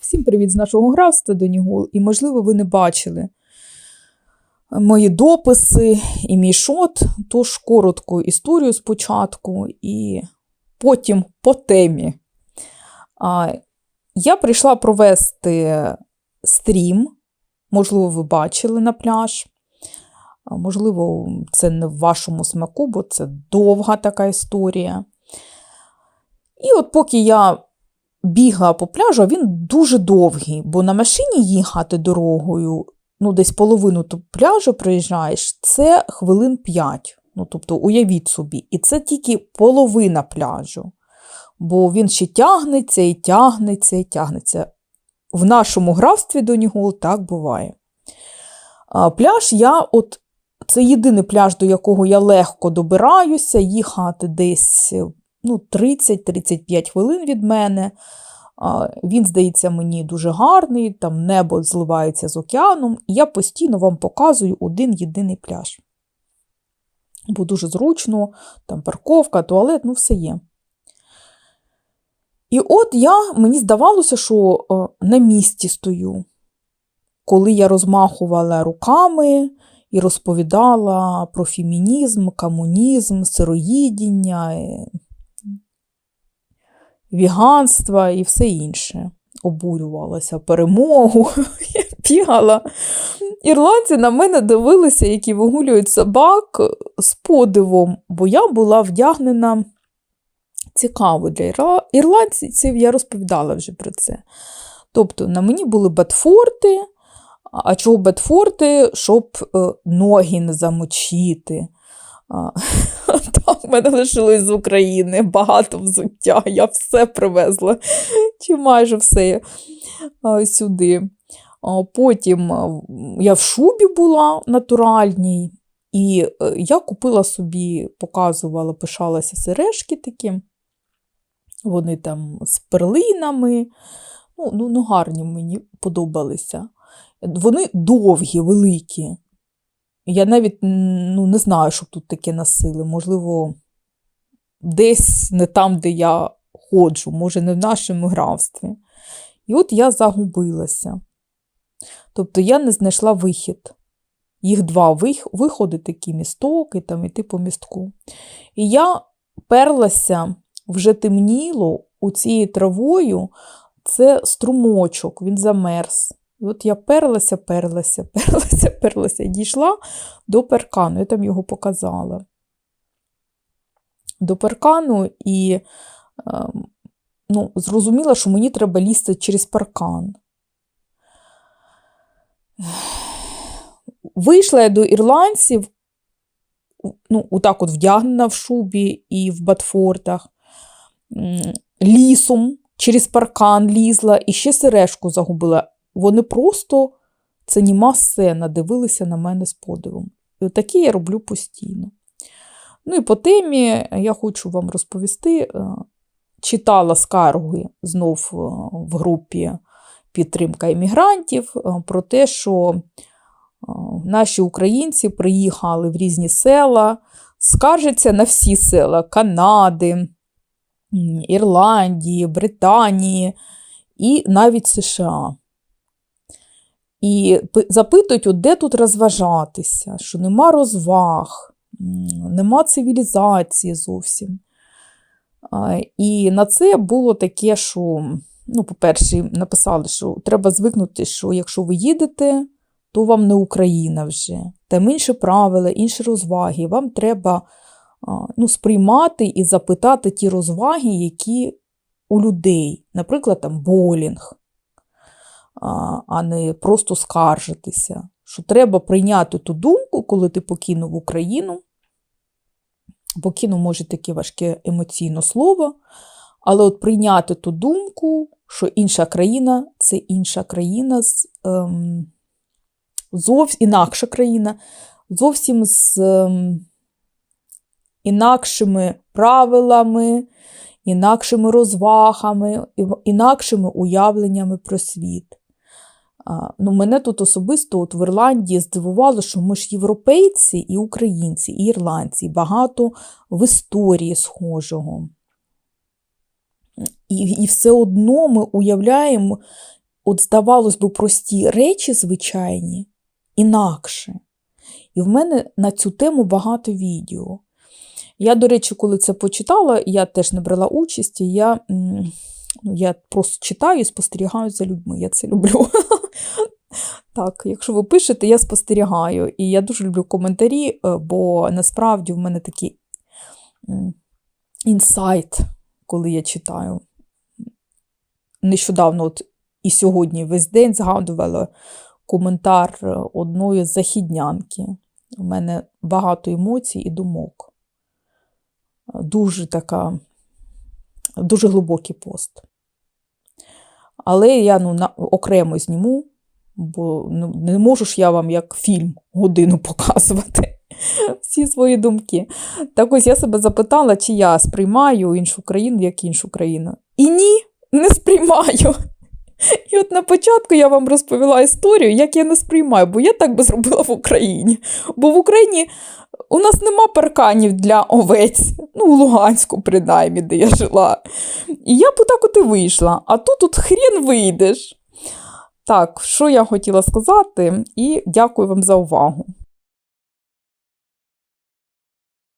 Всім привіт з нашого графства Донігол, і, можливо, ви не бачили мої дописи і мій шот, тож коротку історію спочатку і потім по темі. Я прийшла провести стрім, можливо, ви бачили на пляж. Можливо, це не в вашому смаку, бо це довга така історія. І от поки я бігла по пляжу, а він дуже довгий, бо на машині їхати дорогою, ну, десь половину пляжу проїжджаєш, це хвилин 5. Ну, тобто, уявіть собі, і це тільки половина пляжу. Бо він ще тягнеться і тягнеться і тягнеться. В нашому графстві Донігол так буває. А, пляж я от. Це єдиний пляж, до якого я легко добираюся, їхати десь ну, 30-35 хвилин від мене. Він, здається, мені дуже гарний, там небо зливається з океаном, і я постійно вам показую один єдиний пляж. Бо дуже зручно, там парковка, туалет, ну все є. І от я, мені здавалося, що на місці стою, коли я розмахувала руками і розповідала про фемінізм, комунізм, сироїдіння віганства і все інше. Обурювалася перемогу, бігала. Ірландці на мене дивилися, які вигулюють собак з подивом, бо я була вдягнена цікаво для ірландців, я розповідала вже про це. Тобто на мені були бетфорти, а чого бетфорти, щоб е, ноги не замочити. Так, в мене лишилось з України багато взуття. Я все привезла, чи майже все сюди. Потім я в шубі була натуральній, і е, я купила собі, показувала, пишалася сережки такі. Вони там з перлинами. Ну, ну, ну гарні мені подобалися. Вони довгі, великі. Я навіть ну, не знаю, щоб тут таке носили. Можливо, десь не там, де я ходжу, може, не в нашому графстві. І от я загубилася. Тобто я не знайшла вихід. Їх два виходи, такі місток і там іти по містку. І я перлася вже темніло у цією травою, це струмочок, він замерз. І от я перлася, перлася, перлася, перлася і дійшла до перкану, я там його показала. До перкану і ем, ну, зрозуміла, що мені треба лізти через паркан. Вийшла я до ірландців, ну, отак от вдягнена в шубі і в батфортах, лісом через паркан лізла і ще сережку загубила. Вони просто, це німа сцена, дивилися на мене з подивом. І таке я роблю постійно. Ну і по темі я хочу вам розповісти. Е, читала скарги знов е, в групі підтримка іммігрантів е, про те, що наші українці приїхали в різні села, скаржаться на всі села Канади, Ірландії, Британії і навіть США. І запитують, де тут розважатися, що нема розваг, нема цивілізації зовсім. І на це було таке, що, ну, по-перше, написали, що треба звикнути, що якщо ви їдете, то вам не Україна вже. Там інші правила, інші розваги. Вам треба ну, сприймати і запитати ті розваги, які у людей, наприклад, там болінг а не просто скаржитися. Що треба прийняти ту думку, коли ти покинув Україну. Покинув, може, таке важке емоційне слово, але от прийняти ту думку, що інша країна це інша країна, ем, зовсім інакша країна, зовсім з ем, інакшими правилами, інакшими розвагами, інакшими уявленнями про світ. Ну, Мене тут особисто от в Ірландії здивувало, що ми ж європейці і українці, і ірландці, багато в історії схожого. І і все одно ми уявляємо от, здавалось би, прості речі звичайні інакше. І в мене на цю тему багато відео. Я, до речі, коли це почитала, я теж не брала участі. Я, я просто читаю і спостерігаю за людьми. Я це люблю. Так, якщо ви пишете, я спостерігаю. І я дуже люблю коментарі, е, бо насправді в мене такий інсайт, коли я читаю. Нещодавно, от і сьогодні весь день згадувала коментар е, одної західнянки. У мене багато емоцій і думок. Е, Дуже така, дуже глибокий пост. Але я ну, на, окремо зніму, бо ну, не можу ж я вам як фільм годину показувати всі свої думки. Так ось я себе запитала, чи я сприймаю іншу країну як іншу країну. І ні, не сприймаю. І от на початку я вам розповіла історію, як я не сприймаю, бо я так би зробила в Україні. Бо в Україні у нас нема парканів для овець, ну, у Луганську, принаймні, де я жила. І я б отак от і вийшла, а тут от хрен вийдеш. Так, що я хотіла сказати, і дякую вам за увагу.